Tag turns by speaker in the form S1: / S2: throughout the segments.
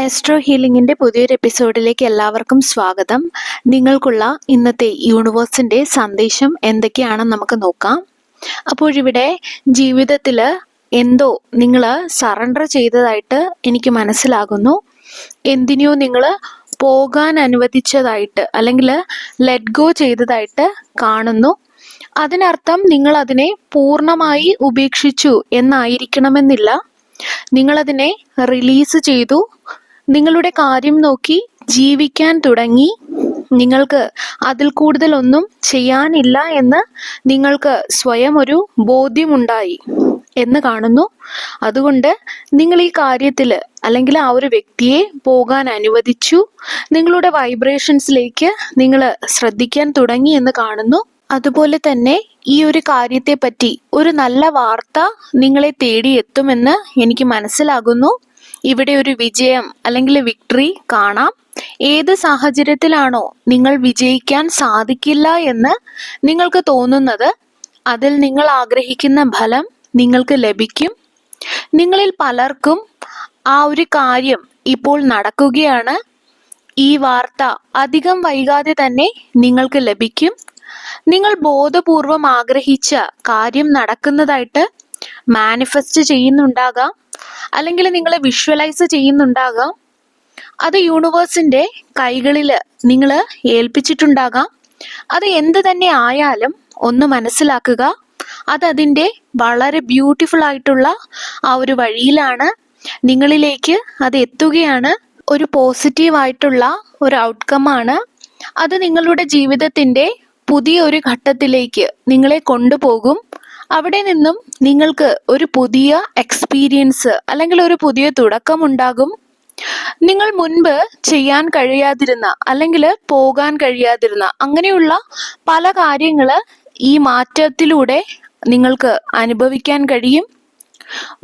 S1: Astro ഹീലിംഗിന്റെ പുതിയൊരു എപ്പിസോഡിലേക്ക് എല്ലാവർക്കും സ്വാഗതം. നിങ്ങൾക്കുള്ള ഇന്നത്തെ യൂണിവേഴ്സിന്റെ സന്ദേശം എന്തൊക്കെയാണെന്ന് നമുക്ക് നോക്കാം. അപ്പോഴിവിടെ ജീവിതത്തിൽ എന്തോ നിങ്ങൾ സറണ്ടർ ചെയ്തതായിട്ട് എനിക്ക് മനസ്സിലാകുന്നു. എന്തിനെയോ നിങ്ങൾ പോകാൻ അനുവദിച്ചതായിട്ട് അല്ലെങ്കിൽ ലെറ്റ് ഗോ ചെയ്തതായിട്ട് കാണുന്നു. അതിനർത്ഥം നിങ്ങൾ അതിനെ പൂർണമായി ഉപേക്ഷിച്ചു എന്നായിരിക്കണമെന്നില്ല. നിങ്ങളതിനെ റിലീസ് ചെയ്തു. നിങ്ങളുടെ കാര്യം നോക്കി ജീവിക്കാൻ തുടങ്ങി. നിങ്ങൾക്ക് അതിൽ കൂടുതലൊന്നും ചെയ്യാനില്ല എന്ന് നിങ്ങൾക്ക് സ്വയം ഒരു ബോധ്യമുണ്ടായി എന്ന് കാണുന്നു. അതുകൊണ്ട് നിങ്ങൾ ഈ കാര്യത്തിൽ അല്ലെങ്കിൽ ആ ഒരു വ്യക്തിയെ പോകാൻ അനുവദിച്ചു. നിങ്ങളുടെ വൈബ്രേഷൻസിലേക്ക് നിങ്ങൾ ശ്രദ്ധിക്കാൻ തുടങ്ങി എന്ന് കാണുന്നു. അതുപോലെ തന്നെ ഈ ഒരു കാര്യത്തെ പറ്റി ഒരു നല്ല വാർത്ത നിങ്ങളെ തേടി എത്തുമെന്ന് എനിക്ക് മനസ്സിലാകുന്നു. ഇവിടെ ഒരു വിജയം അല്ലെങ്കിൽ വിക്ടറി കാണാം. ഏത് സാഹചര്യത്തിലാണോ നിങ്ങൾ വിജയിക്കാൻ സാധിക്കില്ല എന്ന് നിങ്ങൾക്ക് തോന്നുന്നത് അതിൽ നിങ്ങൾ ആഗ്രഹിക്കുന്ന ഫലം നിങ്ങൾക്ക് ലഭിക്കും. നിങ്ങളിൽ പലർക്കും ആ ഒരു കാര്യം ഇപ്പോൾ നടക്കുകയാണ്. ഈ വാർത്ത അധികം വൈകാതെ തന്നെ നിങ്ങൾക്ക് ലഭിക്കും. നിങ്ങൾ ബോധപൂർവം ആഗ്രഹിച്ച കാര്യം നടക്കുന്നതായിട്ട് മാനിഫെസ്റ്റ് ചെയ്യുന്നുണ്ടാകാം. അല്ലെങ്കിൽ നിങ്ങൾ വിഷ്വലൈസ് ചെയ്യുന്നുണ്ടാകാം. അത് യൂണിവേഴ്സിന്റെ കൈകളിൽ നിങ്ങൾ ഏൽപ്പിച്ചിട്ടുണ്ടാകാം. അത് എന്ത് തന്നെ ആയാലും ഒന്ന് മനസ്സിലാക്കുക. അത് അതിന്റെ വളരെ ബ്യൂട്ടിഫുൾ ആയിട്ടുള്ള ആ ഒരു വഴിയിലാണ് നിങ്ങളിലേക്ക് അത് എത്തുകയാണ്. ഒരു പോസിറ്റീവ് ആയിട്ടുള്ള ഒരു ഔട്ട്കമാണ് അത് നിങ്ങളുടെ ജീവിതത്തിന്റെ പുതിയൊരു ഘട്ടത്തിലേക്ക് നിങ്ങളെ കൊണ്ടുപോകും. അവിടെ നിന്നും നിങ്ങൾക്ക് ഒരു പുതിയ എക്സ്പീരിയൻസ് അല്ലെങ്കിൽ ഒരു പുതിയ തുടക്കം ഉണ്ടാകും നിങ്ങൾ മുൻപ് ചെയ്യാൻ കഴിയാതിരുന്ന അല്ലെങ്കിൽ പോകാൻ കഴിയാതിരുന്ന അങ്ങനെയുള്ള പല കാര്യങ്ങൾ ഈ മാറ്റത്തിലൂടെ നിങ്ങൾക്ക് അനുഭവിക്കാൻ കഴിയും.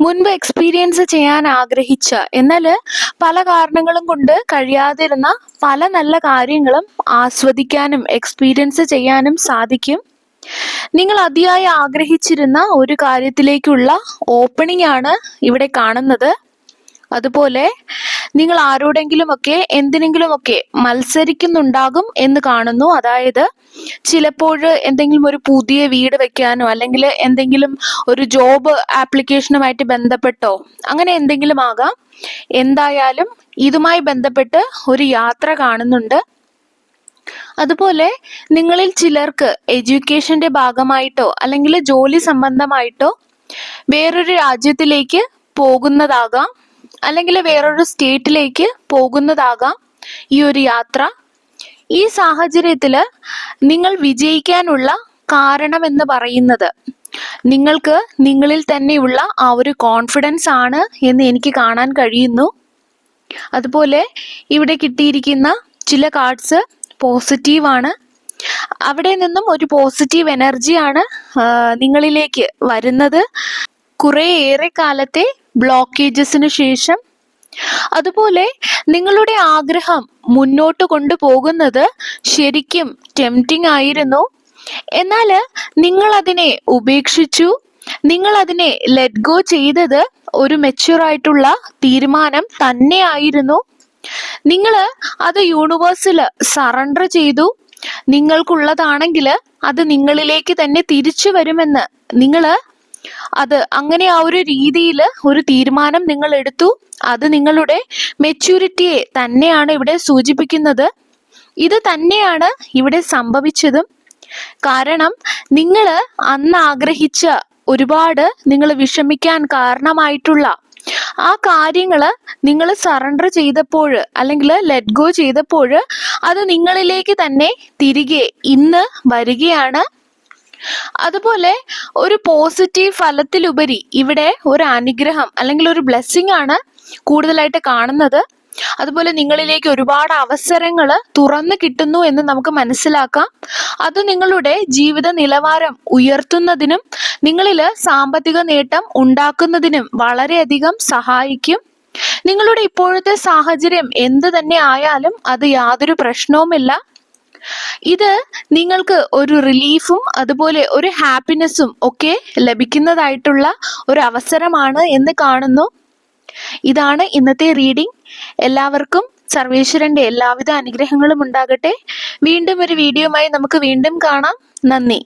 S1: മുൻപ് എക്സ്പീരിയൻസ് ചെയ്യാൻ ആഗ്രഹിച്ച എന്നാൽ പല കാരണങ്ങളും കൊണ്ട് കഴിയാതിരുന്ന പല നല്ല കാര്യങ്ങളും ആസ്വദിക്കാനും എക്സ്പീരിയൻസ് ചെയ്യാനും സാധിക്കും. നിങ്ങൾ അതിയായി ആഗ്രഹിച്ചിരുന്ന ഒരു കാര്യത്തിലേക്കുള്ള ഓപ്പണിംഗ് ആണ് ഇവിടെ കാണുന്നത്. അതുപോലെ നിങ്ങൾ ആരോടെങ്കിലുമൊക്കെ എന്തിനെങ്കിലുമൊക്കെ മത്സരിക്കുന്നുണ്ടാകും എന്ന് കാണുന്നു. അതായത് ചിലപ്പോൾ എന്തെങ്കിലും ഒരു പുതിയ വീട് വെക്കാനോ അല്ലെങ്കിൽ എന്തെങ്കിലും ഒരു ജോബ് ആപ്ലിക്കേഷനുമായിട്ട് ബന്ധപ്പെട്ടോ അങ്ങനെ എന്തെങ്കിലും ആകാം. എന്തായാലും ഇതുമായി ബന്ധപ്പെട്ട് ഒരു യാത്ര കാണുന്നുണ്ട്. അതുപോലെ നിങ്ങളിൽ ചിലർക്ക് എഡ്യൂക്കേഷന്റെ ഭാഗമായിട്ടോ അല്ലെങ്കിൽ ജോലി സംബന്ധമായിട്ടോ വേറൊരു രാജ്യത്തിലേക്ക് പോകുന്നതാകാം അല്ലെങ്കിൽ വേറൊരു സ്റ്റേറ്റിലേക്ക് പോകുന്നതാകാം ഈ ഒരു യാത്ര. ഈ സാഹചര്യത്തിൽ നിങ്ങൾ വിജയിക്കാനുള്ള കാരണം എന്ന് പറയുന്നത് നിങ്ങൾക്ക് നിങ്ങളിൽ തന്നെയുള്ള ആ ഒരു കോൺഫിഡൻസ് ആണ് എന്ന് എനിക്ക് കാണാൻ കഴിയുന്നു. അതുപോലെ ഇവിടെ കിട്ടിയിരിക്കുന്ന ചില കാർഡ്സ് പോസിറ്റീവാണ് അവിടെ നിന്നും ഒരു പോസിറ്റീവ് എനർജിയാണ് നിങ്ങളിലേക്ക് വരുന്നത്. കുറേ ഏറെ കാലത്തെ ബ്ലോക്കേജസിന് ശേഷം. അതുപോലെ നിങ്ങളുടെ ആഗ്രഹം മുന്നോട്ട് കൊണ്ടുപോകുന്നത് ശരിക്കും ടെംപ്റ്റിംഗ് ആയിരുന്നു. എന്നാൽ നിങ്ങൾ അതിനെ ഉപേക്ഷിച്ചു. നിങ്ങൾ അതിനെ ലെറ്റ് ഗോ ചെയ്തത് ഒരു മെച്യൂർ ആയിട്ടുള്ള തീരുമാനം തന്നെയായിരുന്നു. നിങ്ങൾ അത് യൂണിവേഴ്സിൽ സറണ്ടർ ചെയ്തു. നിങ്ങൾക്കുള്ളതാണെങ്കിൽ അത് നിങ്ങളിലേക്ക് തന്നെ തിരിച്ചു വരുമെന്ന് നിങ്ങൾ അത് അങ്ങനെ ആ ഒരു രീതിയിൽ ഒരു തീരുമാനം നിങ്ങൾ എടുത്തു. അത് നിങ്ങളുടെ മെച്യൂരിറ്റിയെ തന്നെയാണ് ഇവിടെ സൂചിപ്പിക്കുന്നത്. ഇത് തന്നെയാണ് ഇവിടെ സംഭവിച്ചതും. കാരണം നിങ്ങൾ അന്ന് ആഗ്രഹിച്ച ഒരുപാട് നിങ്ങൾ വിഷമിക്കാൻ കാരണമായിട്ടുള്ള ആ കാര്യങ്ങൾ നിങ്ങൾ സറണ്ടർ ചെയ്തപ്പോൾ അല്ലെങ്കിൽ ലെറ്റ് ഗോ ചെയ്തപ്പോൾ അത് നിങ്ങളിലേക്ക് തന്നെ തിരികെ ഇന്ന് വരികയാണ്. അതുപോലെ ഒരു പോസിറ്റീവ് ഫലത്തിലുപരി ഇവിടെ ഒരു അനുഗ്രഹം അല്ലെങ്കിൽ ഒരു ബ്ലെസ്സിങ് ആണ് കൂടുതലായിട്ട് കാണുന്നത്. അതുപോലെ നിങ്ങളിലേക്ക് ഒരുപാട് അവസരങ്ങൾ തുറന്നു കിട്ടുന്നു എന്ന് നമുക്ക് മനസ്സിലാക്കാം. അത് നിങ്ങളുടെ ജീവിത നിലവാരം ഉയർത്തുന്നതിനും നിങ്ങളിൽ സാമ്പത്തിക നേട്ടം ഉണ്ടാക്കുന്നതിനും വളരെയധികം സഹായിക്കും. നിങ്ങളുടെ ഇപ്പോഴത്തെ സാഹചര്യം എന്ത് തന്നെ ആയാലും അത് യാതൊരു പ്രശ്നവുമില്ല. ഇത് നിങ്ങൾക്ക് ഒരു റിലീഫും അതുപോലെ ഒരു ഹാപ്പിനെസ്സും ഒക്കെ ലഭിക്കുന്നതായിട്ടുള്ള ഒരു അവസരമാണ് എന്ന് കാണുന്നു. ഇതാണ് ഇന്നത്തെ റീഡിംഗ് എല്ലാവർക്കും സർവേശ്വരന്റെ എല്ലാവിധ അനുഗ്രഹങ്ങളും ഉണ്ടാകട്ടെ. വീണ്ടും ഒരു വീഡിയോയുമായി നമുക്ക് വീണ്ടും കാണാം. നന്ദി.